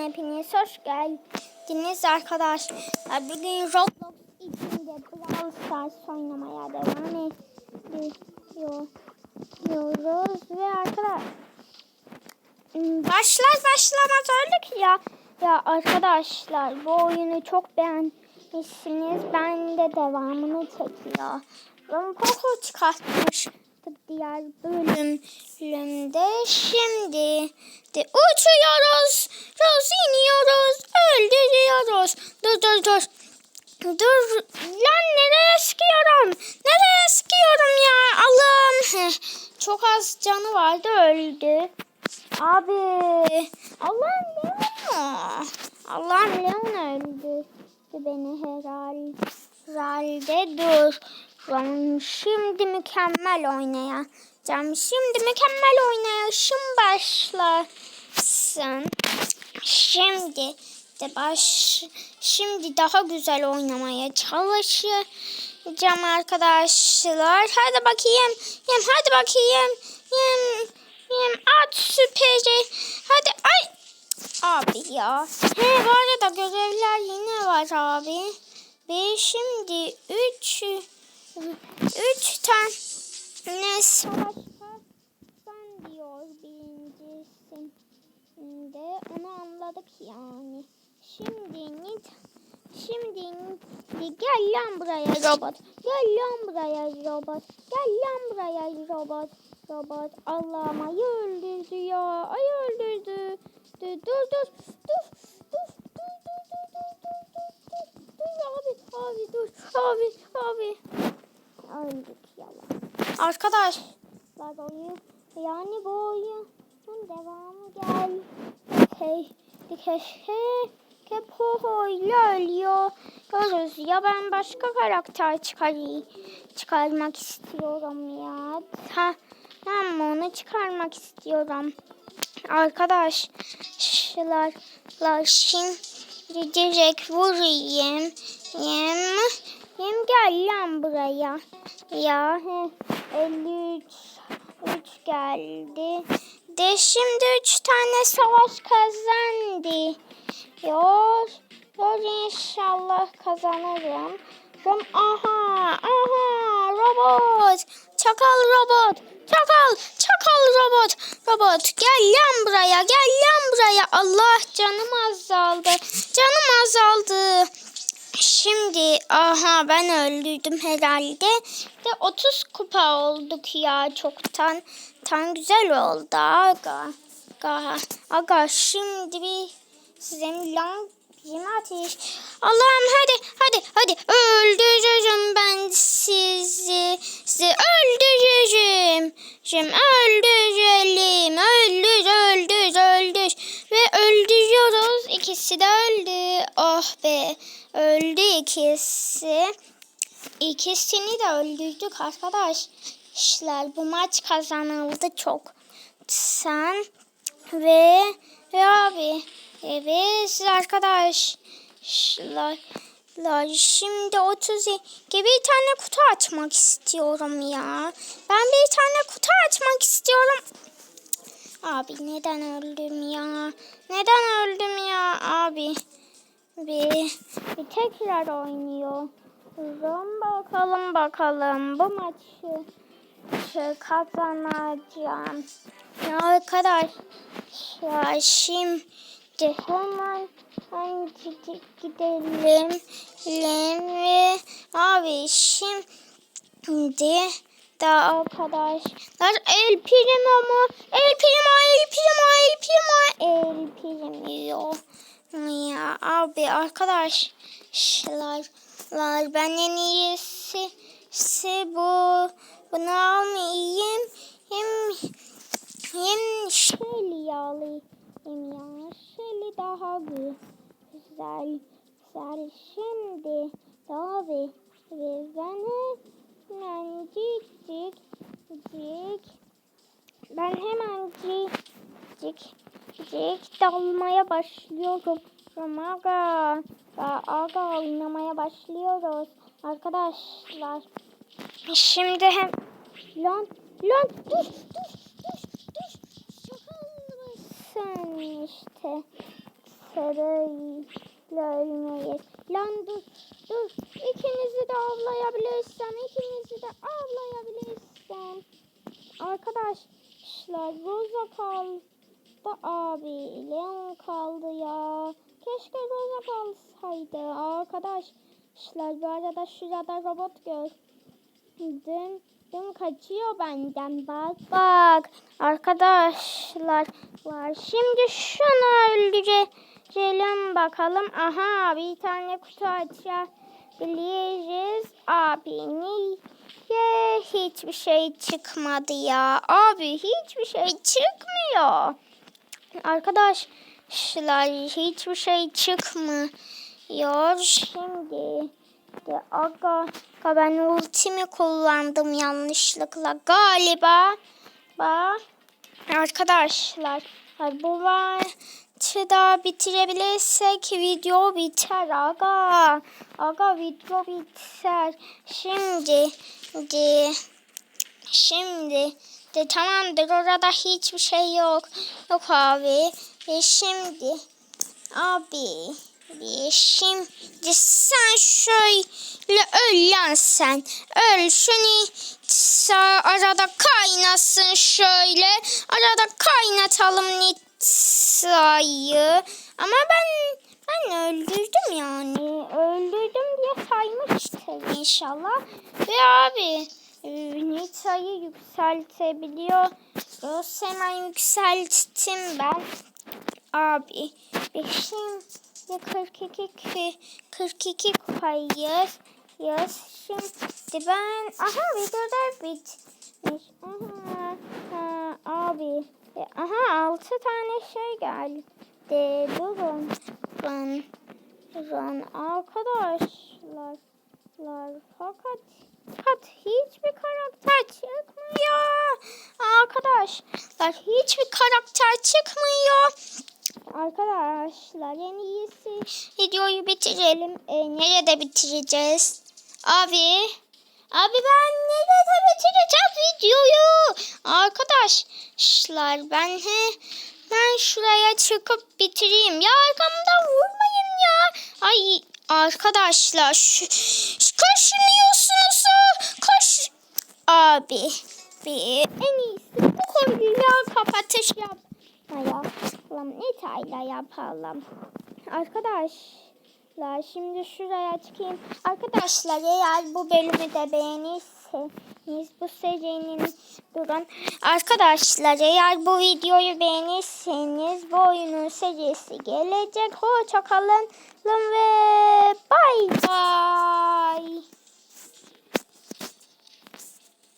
hepiniz hoş geldiniz arkadaşlar. Bugün Roblox içinde Brawl Stars oynamaya devam ediyoruz ve arkadaşlar başlar başlamaz öldük ya. Ya arkadaşlar bu oyunu çok beğenmişsiniz. Ben de devamını çekiyor. Poco çıkartmış diğer bölümde. Şimdi de uçuyoruz. Roz iniyoruz. Öldürüyoruz. Dur dur dur. Dur lan nereye sıkıyorum? Nereye sıkıyorum ya? Allah'ım. Çok az canı vardı öldü. Abi. Allah'ım Leon. Allah'ım Leon öldü. Beni herhalde. Herhalde dur. Şimdi mükemmel oynayacağım. Şimdi mükemmel oynayışım başlasın. Şimdi de baş şimdi daha güzel oynamaya çalışacağım arkadaşlar. Hadi bakayım. Yem hadi bakayım. Yem yem at süperi. Hadi ay abi ya. He bu arada görevler yine var abi. Ve şimdi 3 Üç tane savaştan diyor birincisinde. Onu anladık yani. Şimdi nit Şimdi gel lan buraya robot. Gel lan buraya robot. Gel lan buraya robot. Robot Allah'ım ayı öldürdü ya. Ayı öldürdü. Dur dur dur. Dur dur dur dur dur dur dur dur. Dur abi abi dur. Abi öldük yalan. Arkadaşlar oyun yani bu oyunun devamı gel. Hey, keşke Kepoho ile ölüyor. Görürüz ya ben başka karakter çıkarayım. Çıkarmak istiyorum ya. Ha, ben onu çıkarmak istiyorum. Arkadaşlar şimdi direkt vurayım. Yem, yem gel lan buraya. Ya 53 3 geldi. De şimdi 3 tane savaş kazandı. Yor, yor inşallah kazanırım. Rom, aha, aha, robot. Çakal robot. Çakal, çakal robot. Robot gel lan buraya, gel lan buraya. Allah canım azaldı. Canım azaldı. Şimdi aha ben öldürdüm herhalde. De 30 kupa olduk ya çoktan. Tam güzel oldu aga. Aga, aga şimdi bir size lan ateş. Allah'ım hadi hadi hadi öldürürüm ben sizi. Sizi öldürürüm. Şimdi öldürelim. Öldür öldür öldür. Ve öldürüyoruz. İkisi de öldü. Oh be. Öldü ikisi. İkisini de öldürdük arkadaşlar. Bu maç kazanıldı çok. Sen ve, ve abi. Evet arkadaşlar. Şimdi 30 gibi bir tane kutu açmak istiyorum ya. Ben bir tane kutu açmak istiyorum. Abi neden öldüm ya? Neden öldüm ya abi? Bir, bir tekrar oynuyor. Bakalım bakalım bu maçı kazanacağım. Arkadaşlar şimdi hemen hangi gidelim ve abi şimdi da arkadaşlar el primo mu? El primo, el primo, el primo, el primo. Ya abi arkadaşlar ben en iyisi bu bunu almayayım. Hem hem şöyle alayım ya. Şöyle daha güzel. Güzel. Şimdi tabi ve ben hemen cik cik cik ben hemen cik cik cik dalmaya başlıyorum. Aga, aga oynamaya başlıyoruz arkadaşlar. Şimdi hem lan lan dur dur dur dur şaka mısın işte terörle ölmeyiz. Lan dur dur ikinizi de avlayabilirsem ikinizi de avlayabilirsem. Arkadaşlar Rosa kaldı abi. Leon kaldı ya. Keşke Rosa kalsaydı arkadaşlar. Bu arada şurada robot gördüm. Dün kaçıyor benden bak bak. Arkadaşlar var. Şimdi şunu öldürelim bakalım. Aha bir tane kutu açabiliriz. Abi niye hiçbir şey çıkmadı ya? Abi hiçbir şey çıkmıyor. Arkadaşlar hiçbir şey çıkmıyor. Şimdi de aga, aga ben ultimi kullandım yanlışlıkla galiba. Ba arkadaşlar bu maçı da bitirebilirsek video biter aga. Aga video biter. Şimdi de Şimdi de tamamdır orada hiçbir şey yok. Yok abi. Ve şimdi abi bir şimdi sen şöyle öl lan sen. Öl şunu arada kaynasın şöyle. Arada kaynatalım Nitsa'yı. Ama ben ben öldürdüm yani. Öldürdüm diye saymıştır inşallah. Ve abi e, Nitsa'yı yükseltebiliyoruz. Hemen yükselttim ben. Abi ve şimdi 42 kü- 42 kupayız. Yes. Şimdi ben aha videoda bitmiş. Aha, ha, abi. E, aha 6 tane şey geldi. Durun. Durun. Durun arkadaşlar. Fakat fakat hiçbir karakter çıkmıyor. Arkadaşlar hiçbir karakter çıkmıyor. Arkadaşlar en iyisi videoyu bitirelim. E, nerede bitireceğiz? Abi. Abi ben nerede bitireceğim videoyu? Arkadaşlar ben he ben şuraya çıkıp bitireyim. Ya arkamdan vurmayın ya. Ay arkadaşlar şu, şu kaşınıyorsunuz. Koş. Abi. En iyisi bu konuyla kapatış yapmayalım. Nitayla yapalım. Arkadaşlar şimdi şuraya çıkayım. Arkadaşlar eğer bu bölümü de beğenirseniz bu serinin durun. Arkadaşlar eğer bu videoyu beğenirseniz bu oyunun serisi gelecek. Hoşçakalın ve bye.